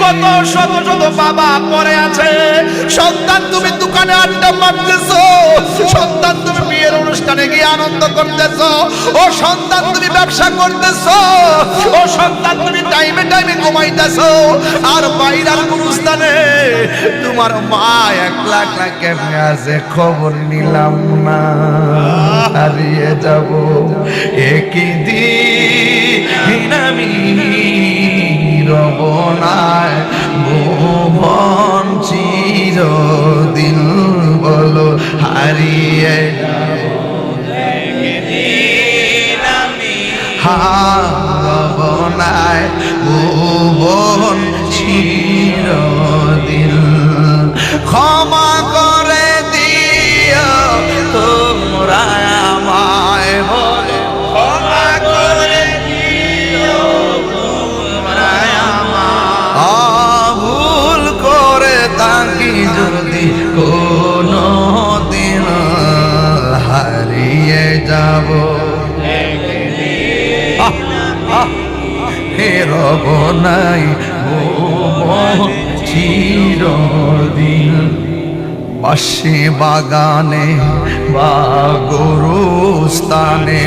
কত শত শত বাবা পরে আছে। সন্তান, তুমি দোকানে আড্ডা মারতেছো। সন্তান, তুমি বিয়ের অনুষ্ঠানে গিয়ে আনন্দ করতেছো। ও সন্তান, তুমি ব্যবসা করতেছো। ও সন্তান, তুমি টাইমে টাইমে ঘুমাইতেছো। আর বাইরার গুরুস্থানে তোমার মা এক লাখ লাখ কেমনে আছে খবর নিলাম না। হারিয়ে যাব একই দিন, আমি রবনায় ভুবন চিরদিন বলো হারিয়ে হারবনায় ভুবন চিরদিন ফেরব নাই চিরদিন। পাশে বাগানে বা গরুস্থানে,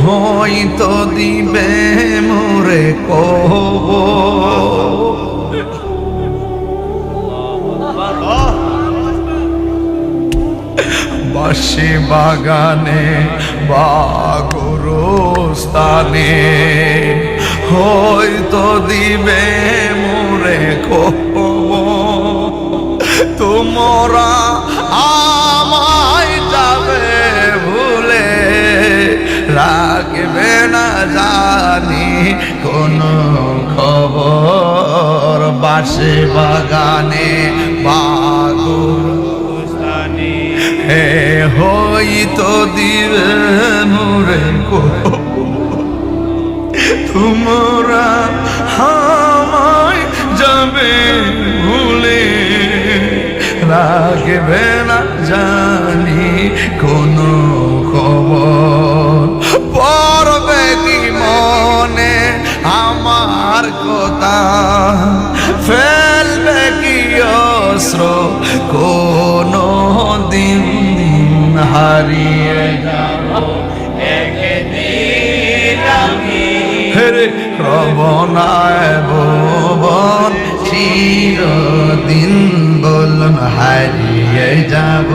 হয়তো দিবে মোরে কব বাসে বাগানে বা গরুস্থানে হয়তো দিবে মোরে কব তোমরা আমায় যাবে ভুলে। রাখবে না জানি কোন খবর। বাসে বাগানে বাগুর হে হইতো দিবে মোরে কো রাখবে না জানি কোনো খবর। পড়বে কি মনে আমার কথা? ফেলবে কি অস্ত্র? কোনো দিন হারিয়ে যাব। হেরে রবনায় ভুবন, চিরদিন বলন হারিয়ে যাব।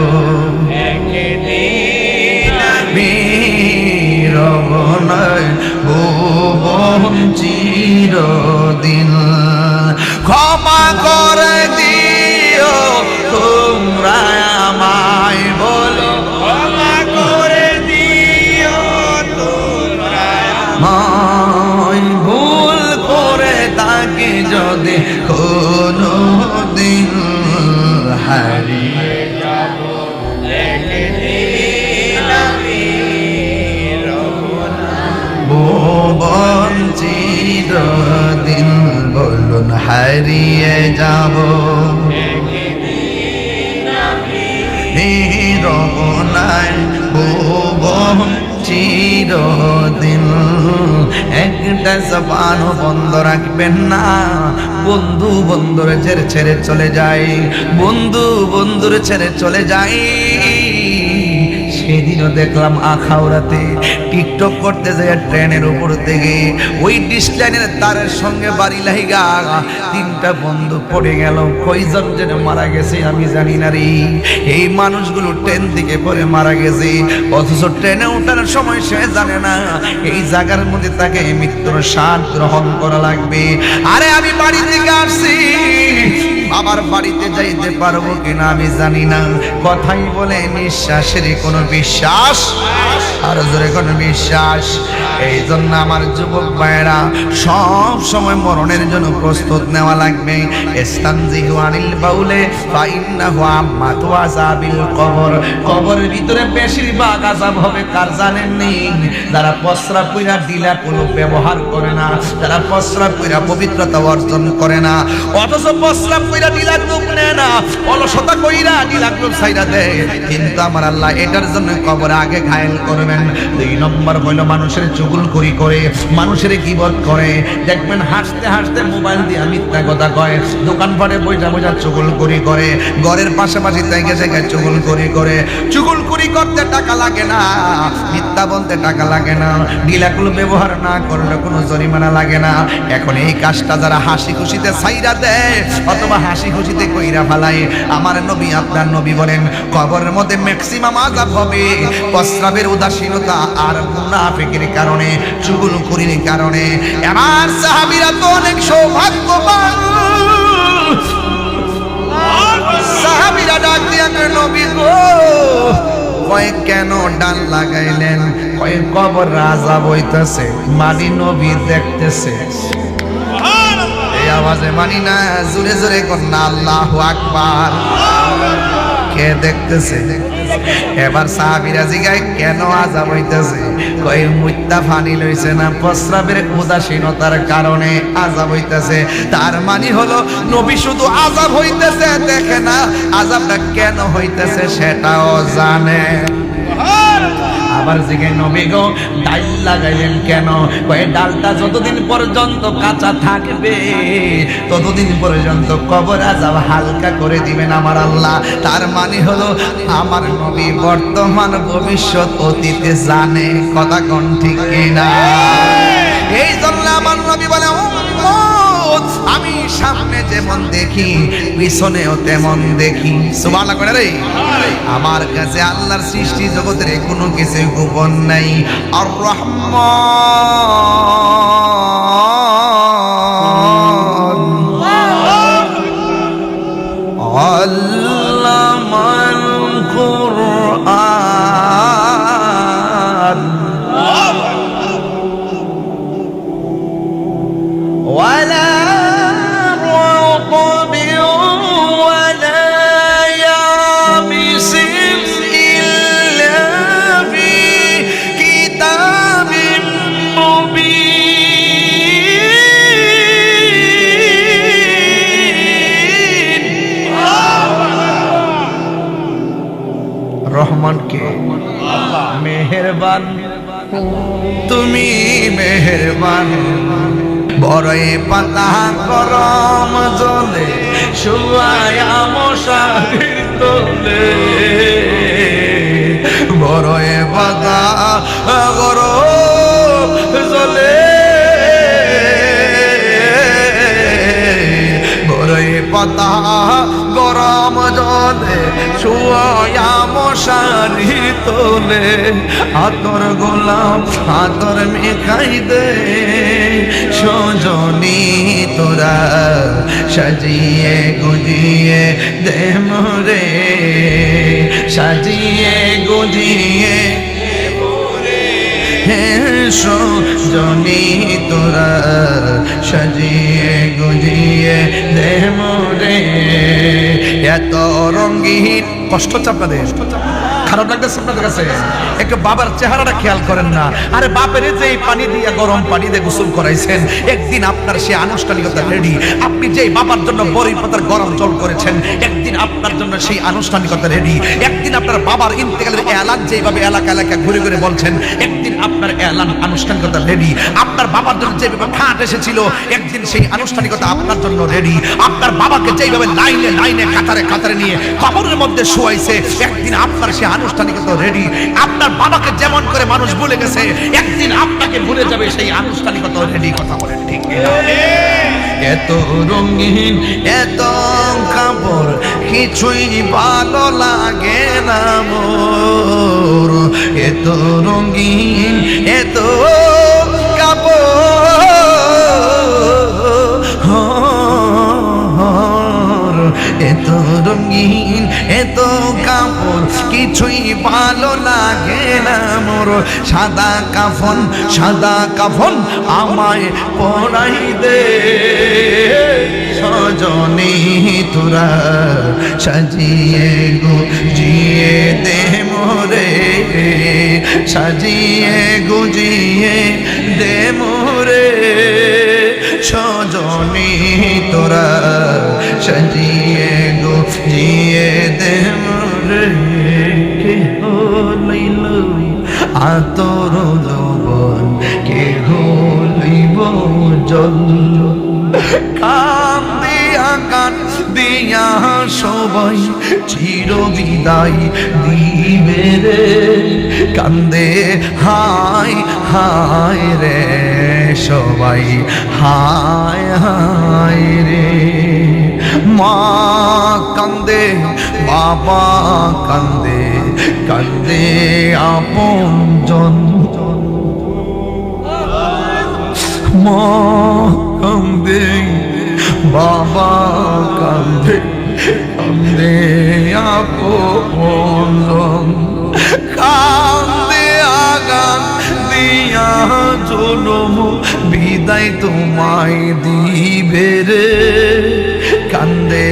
রবনায় ভুবন চিরদিন। ক্ষমা করে হারিয়ে যাব। রবনায় ভুবন চিরদিন। একটা জবানও বন্ধ রাখবেন না। বন্ধু বন্ধুর ছেড়ে ছেড়ে চলে যাই। বন্ধু বন্ধুর ছেড়ে চলে যায় সেদিনও দেখলাম আখাউড়াতে টিকটক করতে যায় ট্রেনের উপর থেকে। ওই ডিসলাইনের তারের সঙ্গে বাড়ি লাইগা। তিনটা বন্ধু পড়ে গেল, কয়জন যেন মারা গেছে আমি জানি না রে। এই মানুষগুলো ট্রেন থেকে পরে মারা গেছে, অথচ ট্রেনে ওঠার সময় সে জানে না, এই জায়গার মধ্যে তাকে মৃত্যুর স্বাদ গ্রহণ করা লাগবে। আরে আমি বাড়ি থেকে আসছি। বাবার বাড়িতে যাইতে পারব কিনা আমি জানি না। কথাই বলে নিঃশ্বাসের কোনো বিশ্বাস আর জোরে কোনো বিশ্বাস। এই জন্য আমার যুবক ভাইয়েরা, সব সময় মরণের জন্য প্রস্তুত নেওয়া লাগবে। ইস্তানজিহু আনিল বাউলে, ফাইন্নাহু আম্মাতু আযাবিল কবর। কবরের ভিতরে বেশিরভাগ আযাব হবে, কার জানেন নেই? যারা প্রস্রাব কইরা ডিলা কোনো ব্যবহার করে না, যারা প্রস্রাব কইরা পবিত্রতা অর্জন করে না, অথচ প্রস্রাব কইরা ঘরের পাশাপাশি থেকে চুগুল করি করে। চুগুল করি করতে টাকা লাগে না, মিথ্যা বলতে টাকা লাগে না। ঢিলাগুলো ব্যবহার না করলে কোনো জরিমানা লাগে না। এখন এই কাজটা যারা হাসি খুশিতে সাইরা দেয়, অথবা হাসি খুশিতে কইরা ফালায়। আমার নবী, আপনার নবী বলেন, কবরের মধ্যে ম্যাক্সিমাম আজাব হবে। প্রস্রাবের উদাসীনতা আর মুনাফিকের কারণে চুগুল করির কারণে। আমার সাহাবীরা তো অনেক সৌভাগ্যবান। সাহাবীরা ডাক দিয়া নবী গো কেন ডাল লাগাইলেন? কবর রাজা বইতেছে মানি নবী দেখতেছে। আওয়াজে মানি না, জোরে জোরে কন্যা, আল্লাহ আকবার। কে দেখতেছে? এবার সাহাবিরা জিগায়, কেন আজাব হইতেছে? কই মুত্তা ফানি লইছে না, প্রস্রাবের উদাসীনতার কারণে আজাব হইতেছে। তার মানে হলো, নবী শুধু আজাব হইতেছে, দেখে না আজাবটা কেন হইতেছে সেটাও জানে। আবার জিগে নবী গো ডাল লাগাইলেন কেন? কয়ে, ডালটা যতদিন পর্যন্ত কাঁচা থাকবে, ততদিন পর্যন্ত কবর আজাব হালকা করে দিবেন আমার আল্লাহ। তার মানে হলো, আমার নবী বর্তমান ভবিষ্যৎ অতীতে জানে, কথা কোন ঠিক কিনা? এই জন্য আমার নবী বলে আমি সামনে যেমন দেখি, পিছনেও তেমন দেখি। সুবহানাল্লাহ করে রে? আমার কাছে আল্লাহর সৃষ্টি জগতের কোনো কিছু গোপন নাই। আর রহমান। রহমান কে মেহেরবান। তুমি মেহেরবান। বড়ই পাতা গরম জলে, শুয়ায়া মশারির তোলে। বড়ই পাতা গরম জলে। পাতা গরম জলে শুয়া মশারি তোলে। আতর গোলাম আতর মেখাই দে, সজনী তোরা সাজিয়ে গুজিয়ে দে মোরে সাজিয়ে গুজিয়ে হে সজনী তোরা সাজিয়ে গুজিয়ে দেহ মোরে। এত রঙ্গিহীন কষ্ট হচ্ছে আপনাদের খারাপ লাগতেছে আপনাদের কাছে? একটু বাবার চেহারাটা খেয়াল করেন না। আরে বাপের যে পানি দিয়ে গরম পানি দিয়ে গোসল করাইছেন, একদিন আপনার সে আনুষ্ঠানিকতা রেডি। আপনি যে বাবার জন্য বড়ি পাতার গরম জল করেছেন, একদিন আপনার জন্য সেই আনুষ্ঠানিকতা রেডি। একদিন আপনার বাবার ইন্তেকালের এলান যেভাবে এলাকা এলাকা ঘুরে ঘুরে বলছেন, একদিন আপনার এলান আনুষ্ঠানিকতা রেডি। আপনার বাবার জন্য যেভাবে ঠাট এসেছিল, একদিন সেই আনুষ্ঠানিকতা আপনার জন্য রেডি। আপনার বাবাকে যেভাবে লাইনে লাইনে, কাতারে কাতারে নিয়ে কবরের মধ্যে শোয়াইছে, একদিন আপনার সে আনুষ্ঠানিকতা রেডি আপনার বাবাকে যেমন করে মানুষ ভুলে গেছে, একদিন আপনাকে ভুলে যাবে সেই আনুষ্ঠানিকতা রেডি কথা বলেন ঠিক এত রঙিন, এত কাপড়, কিছুই ভালো লাগে না মোর। এত রঙিন, এত কাপড় এত কাপড় কিছুই ভালো লাগে না মোর। সাদা কাফন সাদা কাফন আমায় পড়াই দে। সজনী তোরা সাজিয়ে গো, জিয়ে দে মোরে। সাজিয়ে গুজিয়ে দে মোরে। সজনী তোরা সাজিয়ে গো, জিয়ে দে মরে। কে হইল আতর লবণ কে হইব জল। কাম সবাই চির বিদায় দিবে রে। কান্দে, হায় হায় রে সবাই, হায় হায় রে। মা কান্দে, বাবা কান্দে কান্দে আপন জন। মা কান্দে, বাবা কান্দে। কান্দে আপন কান্দে আগান দিয়া জনম বিদায় তোমায় দিবে রে। কান্দে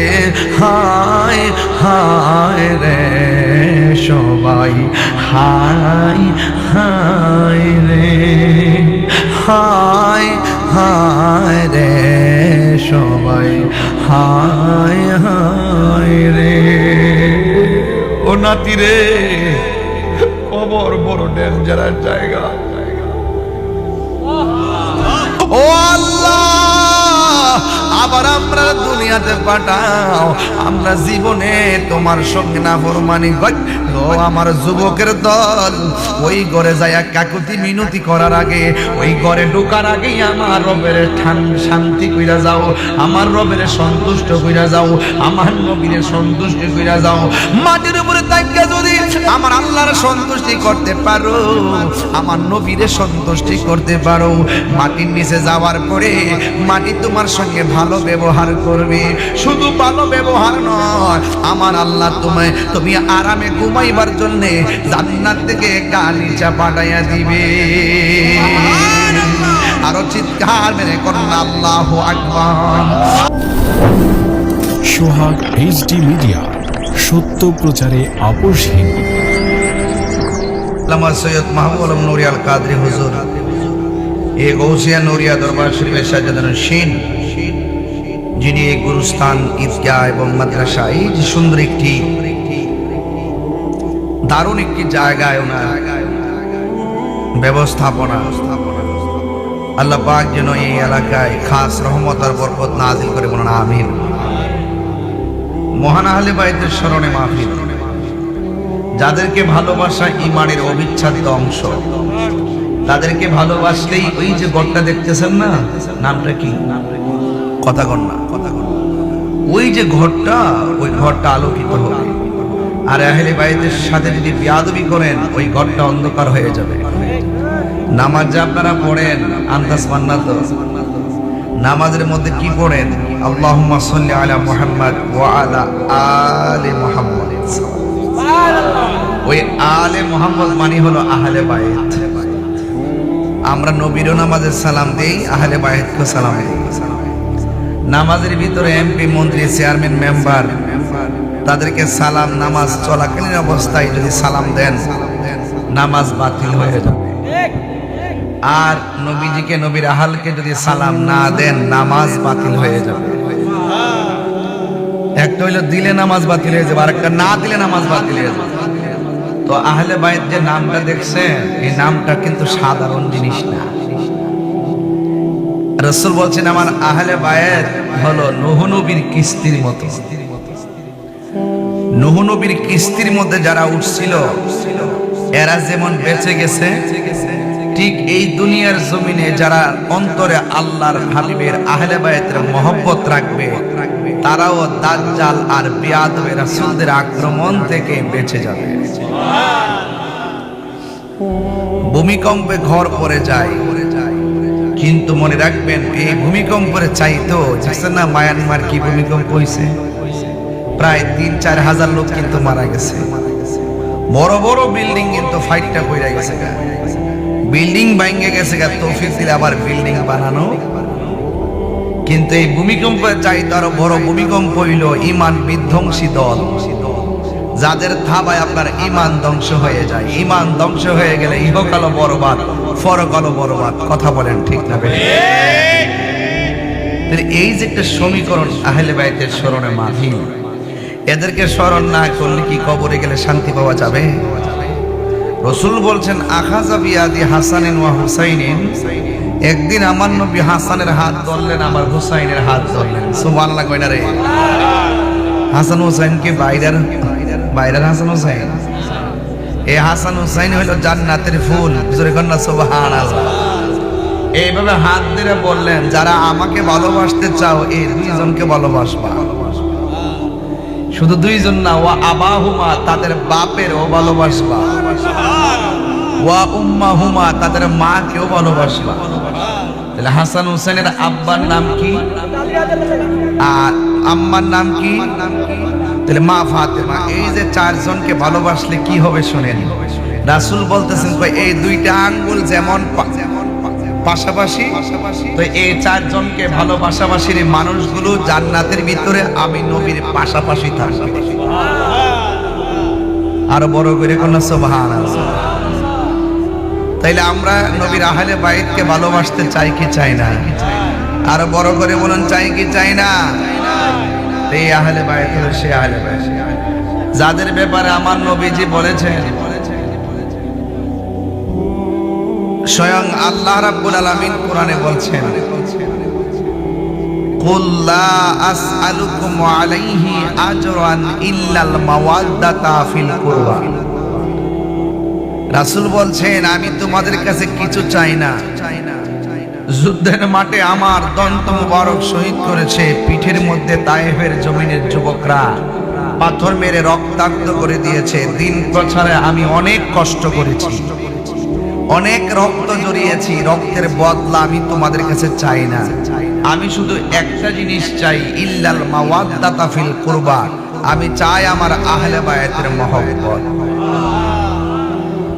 হায় হায় রে, সবাই হায় হায় রে। হায় হায় রে, সবাই হায় হায় রে। ও নাতি রে কবর বড় ডেঞ্জারাস জায়গা। ও আল্লাহ! আবার আমরা দুনিয়াতে পাঠাও। আমরা জীবনে তোমার সঙ্গে না ফরমানি আমার যুবকের দল, ওই ঘরে যায় কাকুতি মিনতি করার আগে, ওই ঘরে ঢোকার আগেই আমার রবের শান্তি কইরা যাও, আমার রবের সন্তুষ্ট কইরা যাও, আমার নবীরে সন্তুষ্ট কইরা যাও। মাটির উপরে আমার আল্লাহর সন্তুষ্টি করতে পারো। আমার নবীরে সন্তুষ্টি করতে পারো। মাটির নিচে যাওয়ার পরে মাটি তোমার সঙ্গে ভালো ব্যবহার করবে। শুধু ভালো ব্যবহার নয়, আমার আল্লাহ তোমায়, তুমি আরামে ঘুমাইবার জন্য জান্নাত থেকে গালিচা পাঠাইয়া দিবে। আরও চিৎকার মেরে করুন আল্লাহ আকবার। সোহাগ এইচডি মিডিয়া সত্য প্রচারে আপোষহীন আল্লামা সৈয়দ মাহবুব আলম নরিয়াল কাদরি হুজুর। এ গৌসিয়া নরিয়া দরবার শরীফের সাজাদান শিন যিনি এই গুরুস্থান, ঈদগাহ এবং মাদ্রাসা, এই যে সুন্দর একটি, দারুণ একটি জায়গায় ওনার ব্যবস্থাপনা। আল্লাহ পাক যেন এই এলাকায় খাস রহমত আর বরকত নাজিল করে বলুন, আমিন। মহান আহলে বাইতের স্মরণে মাহফিল। যাদেরকে ভালোবাসা ইমানের অবিচ্ছেদ্য অংশ, তাদেরকে ভালোবাসলেই ওই যে ঘরটা দেখতেছেন না, নামটা কি? কথা কন না কথা কন ওই যে ঘরটা, ওই ঘরটা আলোকিত হবে। আর আহলে বাইদের সাথে যদি বিয়াদবি করেন, ওই ঘরটা অন্ধকার হয়ে যাবে। নামাজ যে আপনারা পড়েন, আন্দাজ মান্না তো। নামাজের মধ্যে কি পড়েন? আল্লাহুম্মা সাল্লি আলা মুহাম্মদ ওয়া আলা আলে মুহাম্মদ। ওই আলে মোহাম্মদ মানে হলো আহলে বায়েত আমরা নবীরও নামাজের সালাম দেই, আহলে বায়েতকে সালাম নামাজের ভিতরে এমপি মন্ত্রী, চেয়ারম্যান, মেম্বার, তাদেরকে সালাম, নামাজ চলাকালীন অবস্থায় যদি সালাম দেন, নামাজ বাতিল হয়ে যাবে। আর নবীজিকে, নবীর আহালকে যদি সালাম না দেন, নামাজ বাতিল হয়ে যাবে। একটা হইল দিলে নামাজ বাতিল হয়ে যাবে, আরেকটা না দিলে নামাজ বাতিল হয়ে যাবে। তো আহলে বাইত যে নামটা দেখছেন, এই নামটা কিন্তু সাধারণ জিনিস না। রসুল বলছেন, আমার আহলে হলো নহনবীর কিস্তির মতো। কিস্তির মধ্যে যারা উঠছিল, এরা যেমন বেঁচে গেছে, ঠিক এই দুনিয়ার জমিনে যারা অন্তরে আল্লাহর হাবিবের আহলে বায়েতের মহব্বত রাখবে তারাও দাজ্জাল আর বিয়াদবের রাসূলদের আক্রমণ থেকে বেঁচে যাবে। ভূমিকম্পে ঘর পড়ে যায়। কিন্তু মনে রাখবেন, এই ভূমিকম্পের চাইতো জানেন না মায়ানমার কি ভূমিকম্প হয়েছে প্রায় তিন, চার হাজার লোক কিন্তু মারা গেছে। বড় বড় বিল্ডিং কিন্তু ফাইটটা কইরা গেছে বিল্ডিং ভাঙ্গে গেছে তৌফিক দিলে আবার বিল্ডিং বানানো কিন্তু এই ভূমিকম্পের চাইতে আরও বড় ভূমিকম্প হইল ইমান বিধ্বংসী দল। যাদের থাবায় আপনার ইমান ধ্বংস হয়ে যায়। ইমান ধ্বংস হয়ে গেলে ইহকালো বরবাদ পরকালো বরবাদ। কথা বলেন ঠিক না এই যে একটা সমীকরণ আহলে বাইতের স্মরণে মাধি এদেরকে স্মরণ না করলে কি কবরে গেলে শান্তি পাওয়া যাবে? রসুল বলছেন আখাজা বিয়াদি হাসানিন ওয়া হুসাইনিন একদিন আমার নবী হাসানের হাত ধরলেন, আমার হুসাইনের হাত ধরলেন। সুবহানাল্লাহ কয়না রে? হাসান হুসাইন কি বাইরের? বাইরের হাসান হুসাইন? এই হাসান হুসাইন হলো জান্নাতের ফুল। জোরে কন্যা সুবহানাল্লাহ। এইভাবে হাত ধরে বললেন, যারা আমাকে ভালোবাসতে চাও, এই দুইজনকে ভালোবাসবা। শুধু দুইজন না ও আবাহুমা, তাদের বাপেরও ভালোবাসবা। ওয়া উম্মাহুমা, তাদের মাকেও ভালোবাসবা। তাহলে হাসান হুসেনের আব্বার নাম কি? আর আম্মার নাম কি? তাহলে মা ফাতেমা। এই যে চারজনকে ভালোবাসলে কি হবে শোনেন। রাসূল বলতেছেন এই দুইটা আঙ্গুল যেমন পাশাপাশি তো এই চারজনকে ভালোবাসাবাসীর মানুষগুলো জান্নাতের ভিতরে আমি নবীর পাশাপাশি থাকবে। আরও বড় করে কোন সোভান তাইলে আমরা নবীর আহলে বাইতকে ভালোবাসতে চাই কি চাই না আরো বড় করে বলুন চাই কি চাই না তো এই আহলে বাইত হলো সে আহলে বাইত যাদের ব্যাপারে আমার নবীজি বলেছেন স্বয়ং আল্লাহ রাব্বুল আলামিন কোরআনে বলছেন قل لا أسألكم عليه أجرا إلا المودة في القربى রাসূল বলছেন, আমি তোমাদের কাছে কিছু চাই না। যুদ্ধের মাঠে আমার দন্ত মুবারক শহীদ করেছে। পিঠের মধ্যে তায়েফের জমিনের যুবকরা পাথর মেরে রক্তাক্ত করে দিয়েছে। দিন প্রচারে আমি অনেক কষ্ট করেছি। অনেক রক্ত জড়িয়েছি। রক্তের বদলা আমি তোমাদের কাছে চাই না। আমি শুধু একটা জিনিস চাই, ইল্লাল মাওয়াদ্দাতা ফিল কুরবা। আমি চাই আমার আহলে বায়াতের মহব্বত।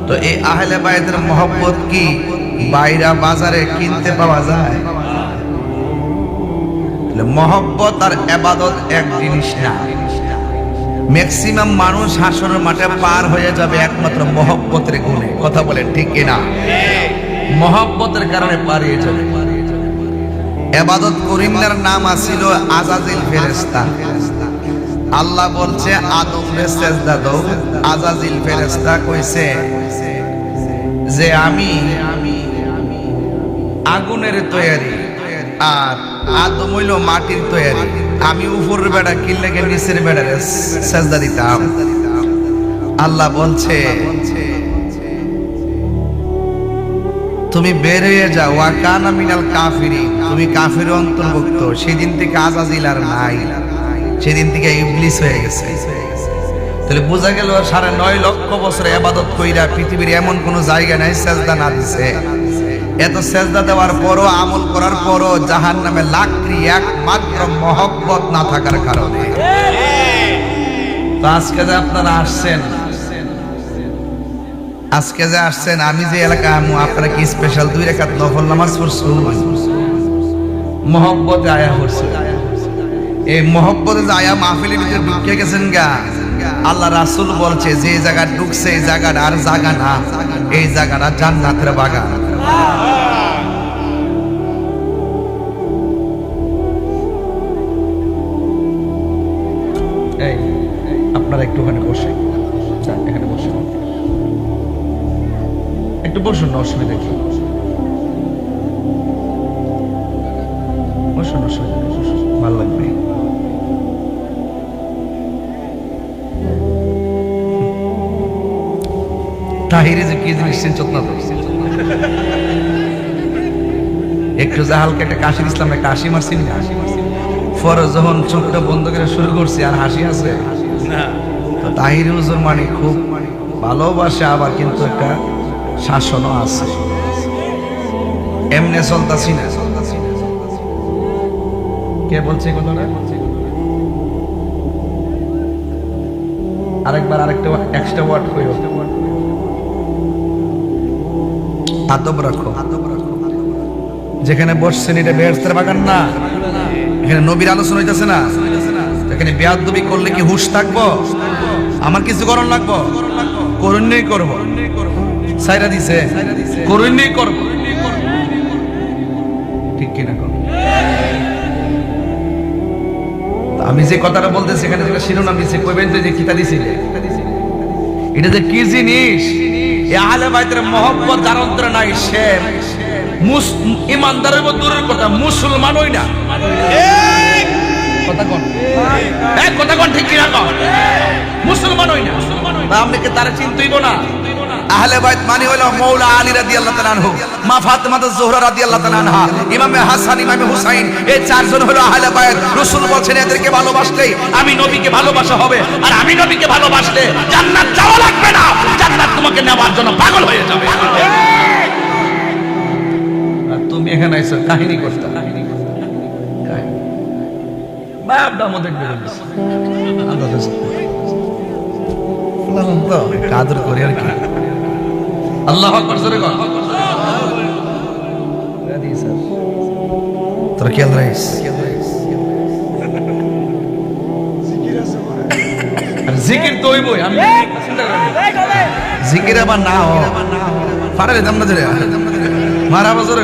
তো এই আহলে বায়াতের মহব্বত কি বাইরা বাজারে কিনতে পাওয়া যায়? মহব্বত আর এবাদত এক জিনিস না। ম্যাক্সিমাম মানুষ হাসরের মাঠে পার হয়ে যাবে একমাত্র মহব্বতের গুণে। কথা বলেন ঠিক কিনা মহব্বতের কারণে পারিয়ে যাবে। এবাদত করিমদার নাম আসিল আজাজিল ফেরেস্তা আল্লাহ বলছে আদম রে সেজদা দাও। আজাজিল ফেরেস্তা কইছে যে আমি আগুনের তৈরি আর আদম হইল মাটির তৈরি আমি উপরের বেড়া কিল্লেকে নিচের বেড়ারে সেজদা দিতাম। আল্লাহ বলছে, তুমি বের হয়ে যাও। ওয়াকানা মিনাল কাফিরি তুমি কাফির অন্তর্ভুক্ত। সেদিন থেকে আজাজিল আর নাই। সেদিন থেকে ইবলিস হয়ে গেছে। তাহলে বোঝা গেল সাড়ে নয় লক্ষ বছর আবাদত কইরা পৃথিবীর এমন কোন জায়গা নাই সেজদা না দিছে। এত সেজদা দেওয়ার পরও, আমল করার পরও জাহান নামে লাকড়ি একমাত্র মহব্বত না থাকার কারণে। তো আজকে যে আপনারা আসছেন, আজকে যে আসছেন, আমি যে এলাকা, আমু আপনারা কি স্পেশাল দুই রেখাত নফল নামাজ পড়ছুন? মহব্বতে আয়া পড়ছে এই মহব্বতে আয়া মাহফিলের ভিতরে ঢুকে গেছেন গা। আল্লাহ রাসূল বলছে, যে জায়গা ঢুকছে, এই জায়গাটা আর জায়গা না। এই জায়গাটা জান্নাতের বাগান। আপনারা একটুখানি বসে এখানে বসে একটু বসুন না, অসুবিধা কি? বসুন, অসুবিধা তাহিরে যে কি জিনিস চিনচত না তো একটু যা হালকা একটা কাশির ইসলাম হাসি মারছি না পরে যখন চোখটা বন্ধ করে শুরু করছি আর হাসি আছে? তো তাহির হুজুর মানে খুব ভালোবাসে আবার কিন্তু একটা শাসনও আছে। এমনে চলতাছি না। কে বলছে কথাটা? আরেকবার আরেকটা এক্সট্রা ওয়ার্ড কই আদব রাখো। যেখানে বসছেন, এটা বেহেস্তের বাগান না। এখানে নবীর আলোচনা হইতেছে না। এখানে বেয়াদবি করলে কি হুশ থাকব? আমার কিছু করণ লাগবো? করুন নেই করব। সাইরা দিছে করুন নেই করব। ঠিক কিনা কর আমি যে কথাটা বলতেছি, এখানে যেটা শিরোনাম দিচ্ছে কইবেন তো যে কিতা দিছিলে। এটা যে কি জিনিস? এ আহলে বাইতের মহব্বত যার অন্তরে নাই সে ইমানদারের দূরের কথা মুসলমানই না। কথা কোন। হ্যাঁ কথা কোন ঠিক কিনা মুসলমান মুসলমানই না। আপনি কি তারা চিনতেইব না? আহলে বাইত মানে হলো মৌলা আলী রাদিয়াল্লাহু তাআলা আনহু মা ফাতেমা জোহরা রাদিয়াল্লাহু তাআলা আনহা ইমামে হাসান ইমামে হুসাইন এই চারজন হলো আহলে বাইত রাসূল বলছেন এদেরকে ভালোবাসলেই আমি নবীকে ভালোবাসা হবে আর আমি নবীকে ভালোবাসলে জান্নাত যাওয়া লাগবে না জান্নাত তোমাকে নেওয়ার জন্য পাগল হয়ে যাবে তুমি এখানে আইছো কাহিনী করতে কাহিনী বাপটা আমাদের তো করে আর কি আল্লাহ তোরা খেয়াল রাখিস। জিকির তো হইবই আমি না। জিকির আবার না হ পারে দাম না ধরে মারা বছরে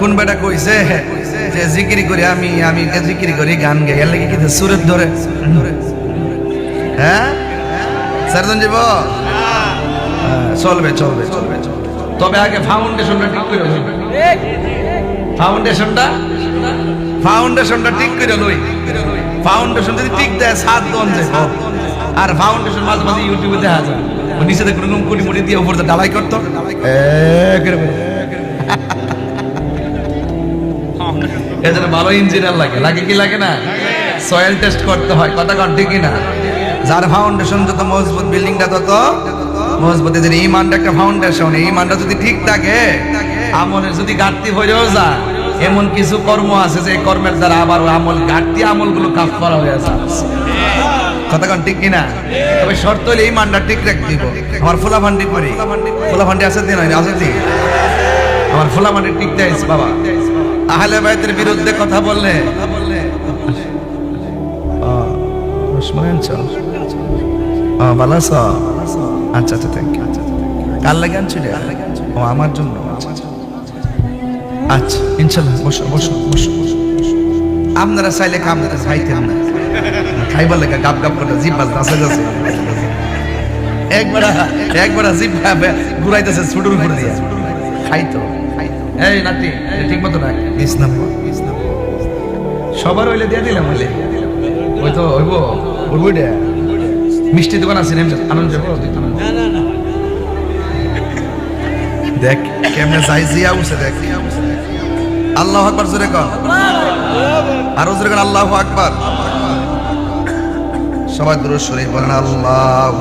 কোন। বেটা কইছে যে জিকির করি আমি আমি জিকির করি গান গাই। এর লাগে কিন্তু সুরের ধরে? হ্যাঁ? সারজন যাব? চলবে চলবে চলবে। তবে আগে ফাউন্ডেশনটা ঠিক করে লই। ফাউন্ডেশনটা ফাউন্ডেশনটা ঠিক করে লই। ফাউন্ডেশন যদি ঠিক দেয়, সাত আর ফাউন্ডেশন মাঝে মাঝে ইউটিউবে দেখা যায়। নিচে দেখুন এরকম কুড়ি মুড়ি দিয়ে উপর ডালাই করতো। এজন্য ভালো ইঞ্জিনিয়ার লাগে। লাগে কি লাগে না? সয়েল টেস্ট করতে হয়। কথা কন ঠিকই না। যার ফাউন্ডেশন যত মজবুত বিল্ডিংটা তত মজবুত এদের ইমানটা একটা ফাউন্ডেশন এই ইমানটা যদি ঠিক থাকে, আমলের যদি ঘাটতি হয়েও যায়, এমন কিছু কর্ম আছে যে কর্মের দ্বারা আবার আমল, ঘাটতি আমলগুলো কাজ করা হয়ে যায়। ঠিক কিনা? তবে শর্ত মানটা আছে আছে আমার বিরুদ্ধে কথা বললে। ভালো আচ্ছা আচ্ছা থ্যাংক ইউ কার লাগে আনছিলে ও, আমার জন্য। আচ্ছা ইনশাল্লাহ, বসো বসো বসো। আপনারা চাইলে দিতে চাইতেন না। খাইবার লেখা গাপ গাপ করে জিভ বাজ নাচে যাচ্ছে একবার একবার জিভ ঘুরাইতেছে, ছুটুর উপরে দিয়ে। খাইতো। এই নাতি ঠিক মতো বিশ নম্বর সবার হইলে দিয়ে দিলাম হইলে। ওই তো হইব রে। মিষ্টি দোকান আছে আনন্দ যাব দেখ কেমনে যাই জিয়া উঠছে দেখ। আল্লাহ আকবার জোরে কর। আর জোরে কর আল্লাহ আকবার। সবাই দূর শরীফ বলেন আল্লাহ